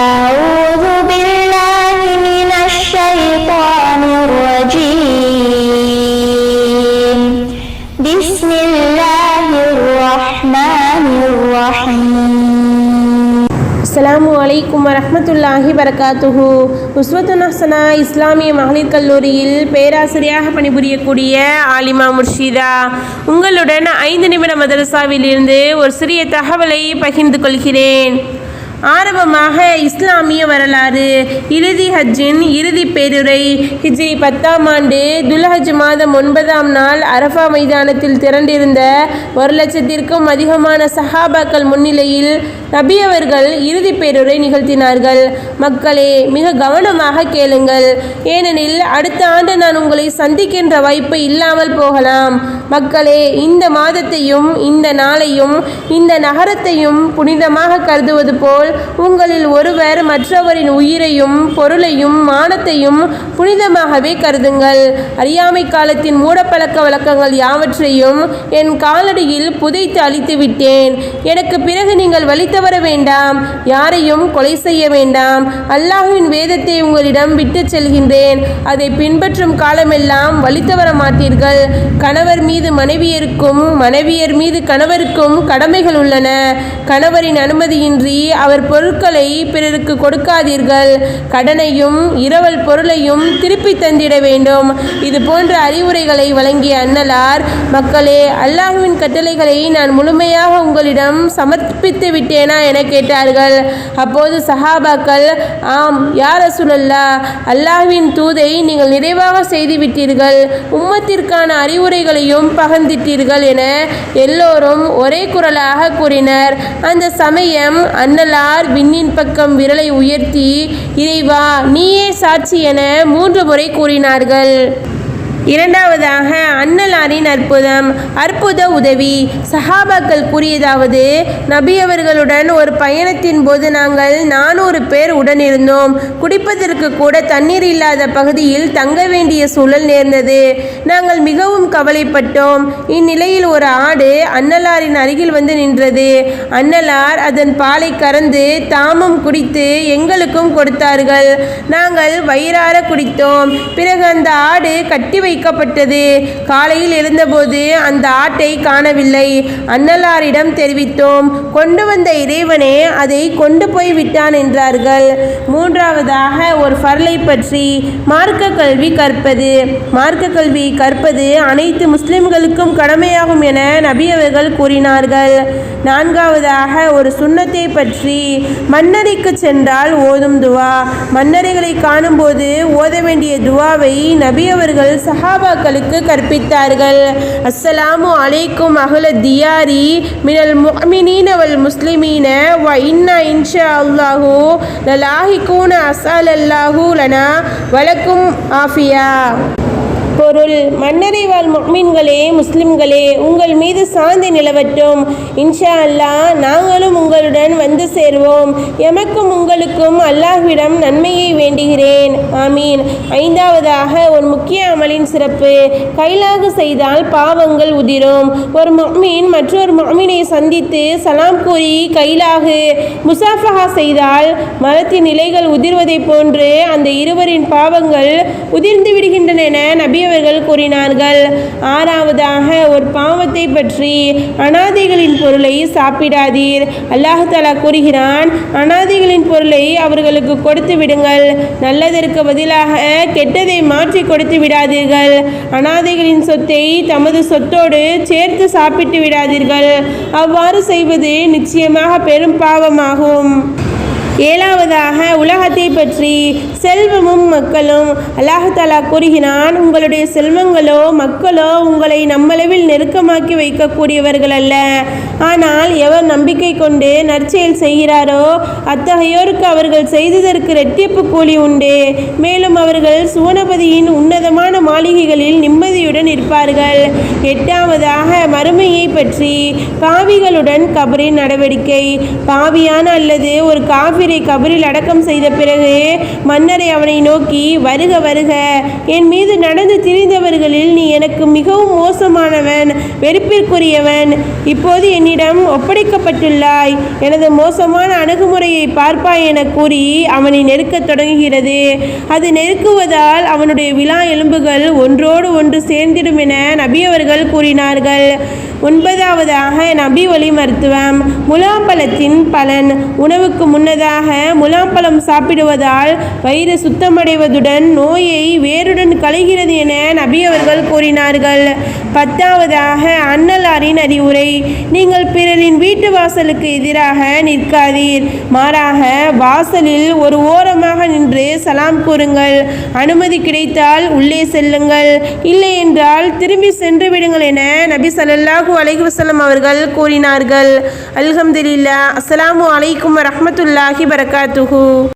أعوذ بالله من الشيطان الرجيم بسم الله الرحمن الرحيم அஸ்ஸலாமு அலைக்கும் வரஹ்மத்துல்லாஹி வரகாத்துஹு உஸ்வத்துன் ஹசனா இஸ்லாமிய மகளிர் கல்லூரியில் பேராசிரியராக பணிபுரியக்கூடிய ஆலிமா முர்ஷிதா உங்களுடன் ஐந்து நிமிட மதரசாவிலிருந்து ஒரு சிறிய தகவலை பகிர்ந்து கொள்கிறேன் ஆரம்பமாக இஸ்லாமிய வரலாறு இறுதி ஹஜ்ஜின் இறுதி பேருரை ஹிஜ்ரி பத்தாம் ஆண்டு துல்ஹஜ் மாதம் ஒன்பதாம் நாள் அரஃபா மைதானத்தில் திரண்டிருந்த ஒரு லட்சத்திற்கும் அதிகமான சஹாபாக்கள் முன்னிலையில் நபி அவர்கள் இறுதி பேருரை நிகழ்த்தினார்கள். மக்களே மிக கவனமாக கேளுங்கள். ஏனெனில் அடுத்த ஆண்டு நான் உங்களை சந்திக்கின்ற வாய்ப்பு இல்லாமல் போகலாம். மக்களே இந்த மாதத்தையும் இந்த நாளையும் இந்த நகரத்தையும் புனிதமாக கருதுவது போல் உங்களில் ஒருவர் மற்றவரின் உயிரையும் பொருளையும் மானத்தையும் புனிதமாகவே கருதுங்கள். அறியாமை காலத்தின் மூடப்பழக்க வழக்கங்கள் யாவற்றையும் என் காலடியில் புதைத்து அழித்து விட்டேன். எனக்கு பிறகு நீங்கள் வழி தவற வேண்டாம். யாரையும் கொலை செய்ய வேண்டாம். அல்லாஹுவின் வேதத்தை உங்களிடம் விட்டுச் செல்கின்றேன். அதை பின்பற்றும் காலமெல்லாம் வழி தவற மாட்டீர்கள். கணவர் மீது மனைவியருக்கும் மனைவியர் மீது கணவருக்கும் கடமைகள் உள்ளன. கணவரின் அனுமதியின்றி அவர் பொருட்களை பிறருக்கு கொடுக்காதீர்கள். கடனையும் இரவல் பொருளையும் திருப்பி தந்திட வேண்டும். இது போன்ற அறிவுரைகளை வழங்கிய அன்னலார் மக்களே அல்லாஹுவின் கட்டளைகளை நான் முழுமையாக உங்களிடம் சமர்ப்பித்து விட்டேனா என கேட்டார்கள். அப்போது சஹாபாக்கள் ஆம் யார் அசுலல்லா அல்லாஹ்வின் தூதை நீங்கள் நிறைவாக செய்துவிட்டீர்கள். உம்மத்திற்கான அறிவுரைகளையும் பகிர்ந்திட்டீர்கள் என எல்லோரும் ஒரே குரலாக கூறினர். அந்த சமயம் அன்னலார் விண்ணின் பக்கம் விரலை உயர்த்தி இறைவா நீயே சாட்சி என மூன்று முறை கூறினார்கள். இரண்டாவதாக அன்னலாரின் அற்புதம் அற்புத உதவி. சஹாபாக்கள் கூறியதாவது நபி அவர்களுடன் ஒரு பயணத்தின் போது நாங்கள் நானூறு பேர் உடனிருந்தோம். குடிப்பதற்கு கூட தண்ணீர் இல்லாத பகுதியில் தங்க வேண்டிய சூழல் நேர்ந்தது. நாங்கள் மிகவும் கவலைப்பட்டோம். இந்நிலையில் ஒரு ஆடு அன்னலாரின் அருகில் வந்து நின்றது. அன்னலார் அதன் பாலை கறந்து தாமும் குடித்து எங்களுக்கும் கொடுத்தார்கள். நாங்கள் வயிறார குடித்தோம். பிறகு அந்த ஆடு கட்டி வைக்கப்பட்டது. காலையில் எழுந்தபோது அந்த ஆட்டை காணவில்லை. அன்னலாரிடம் தெரிவித்தோம் கொண்டு வந்த இறைவனே அதை கொண்டு போய் விட்டான் என்றார்கள். மூன்றாவதாக ஒரு ஃபர்லை பற்றி மார்க்க கல்வி கற்பது. மார்க்க கல்வி கற்பது அனைத்து முஸ்லிம்களுக்கும் கடமையாகும் என நபி அவர்கள் கூறினார்கள். நான்காவதாக ஒரு சுண்ணத்தை பற்றி மன்னரைக்கு சென்றால் ஓதும் துவா. மன்னரைகளை காணும்போது ஓத வேண்டிய துவாவை நபி அவர்கள் சஹாபாக்களுக்கு கற்பித்தார்கள். அஸ்ஸலாமு அலைக்கும் அகல தியாரி மினல் முஹ்மினீன வல் முஸ்லிமீன வ இன்னா இன்ஷா அல்லாஹு லலாஹிகூன அஸ்அல் அல்லாஹு லனா வலக்கும் ஆஃபியா. பொருள். மன்னரை வாழ் முக்மீன்களே முஸ்லிம்களே உங்கள் மீது சாந்தி நிலவட்டும். இன்ஷா அல்லாஹ் நாங்களும் உங்களுடன் வந்து சேர்வோம். எமக்கும் உங்களுக்கும் அல்லாஹ்விடம் நன்மையை வேண்டுகிறேன். ஆமீன். ஐந்தாவதாக ஒரு முக்கிய அமலின் சிறப்பு. கைலாகு செய்தால் பாவங்கள் உதிரும். ஒரு முக்மீன் மற்றொரு முக்மீனை சந்தித்து சலாம் கூறி கைலாகு. முசாஃபஹா செய்தால் மரத்தின் இலைகள் உதிர்வதைப் போன்று அந்த இருவரின் பாவங்கள் உதிர்ந்து விடுகின்றன என நபியவர் அவர்கள் கூறினார்கள். ஆறாவதாக ஒரு பாவத்தை பற்றி அனாதைகளின் பொருளை சாப்பிடாதீர். அல்லாஹ் தலா கூறுகிறான் அனாதைகளின் பொருளை அவர்களுக்கு கொடுத்து விடுங்கள். நல்லதற்கு பதிலாக கெட்டதை மாற்றி கொடுத்து விடாதீர்கள். அனாதைகளின் சொத்தை தமது சொத்தோடு சேர்த்து சாப்பிட்டு விடாதீர்கள். அவ்வாறு செய்வது நிச்சயமாக பெரும் பாவமாகும். ஏழாவதாக உலகத்தை பற்றி செல்வமும் மக்களும் அல்லாஹாலா கூறுகிறான் உங்களுடைய செல்வங்களோ மக்களோ உங்களை நம்மளவில் நெருக்கமாக்கி வைக்கக்கூடியவர்கள் அல்ல. ஆனால் எவர் நம்பிக்கை கொண்டு நற்செயல் செய்கிறாரோ அத்தகையோருக்கு அவர்கள் செய்ததற்கு ரெட்டிப்பு கூலி உண்டு. மேலும் அவர்கள் சுவனபதியின் உன்னதமான மாளிகைகளில் நிம்மதியுடன் இருப்பார்கள். எட்டாவதாக மறுமையை பற்றி பாவிகளுடன் கபரின் நடவடிக்கை. பாவியான அல்லது ஒரு காவி காபிரை கபரில் அடக்கம் செய்த பிறகு மன்னரை அவனை நோக்கி வருக வருக. என் மீது நடந்து திரிந்தவர்களில் நீ எனக்கு மிகவும் மோசமானவன் வெறுப்பிற்குரியவன். இப்போது என்னிடம் ஒப்படைக்கப்பட்டுள்ளாய். எனது மோசமான அணுகுமுறையை பார்ப்பாய் என கூறி அவனை நெருக்கத் தொடங்குகிறது. அது நெருக்குவதால் அவனுடைய விழா எலும்புகள் ஒன்றோடு ஒன்று சேர்ந்திடும் என நபி அவர்கள் கூறினார்கள். ஒன்பதாவதாக நபி ஒளி மருத்துவம். முலாம்பழத்தின் பலன் உணவுக்கு முன்னதாக பதிலாக முலாம்பழம் சாப்பிடுவதால் வயிறு சுத்தமடைவதுடன் நோயை வேருடன் கலைகிறது என நபி அவர்கள் கூறினார்கள். பத்தாவதாக அன்னலாரின் அறிவுரை நீங்கள் பிறரின் வீட்டு வாசலுக்கு எதிராக நிற்காதீர். மாறாக வாசலில் ஒரு ஓரமாக நின்று சலாம் கூறுங்கள். அனுமதி கிடைத்தால் உள்ளே செல்லுங்கள். இல்லை என்றால் திரும்பி சென்று விடுங்கள் என நபி சல்லாஹூ அலைஹி வசலம் அவர்கள் கூறினார்கள். அல்ஹம்துலில்லா அஸ்லாம் அலைக்கும் வரஹ்மத்துல்லாஹி बरकत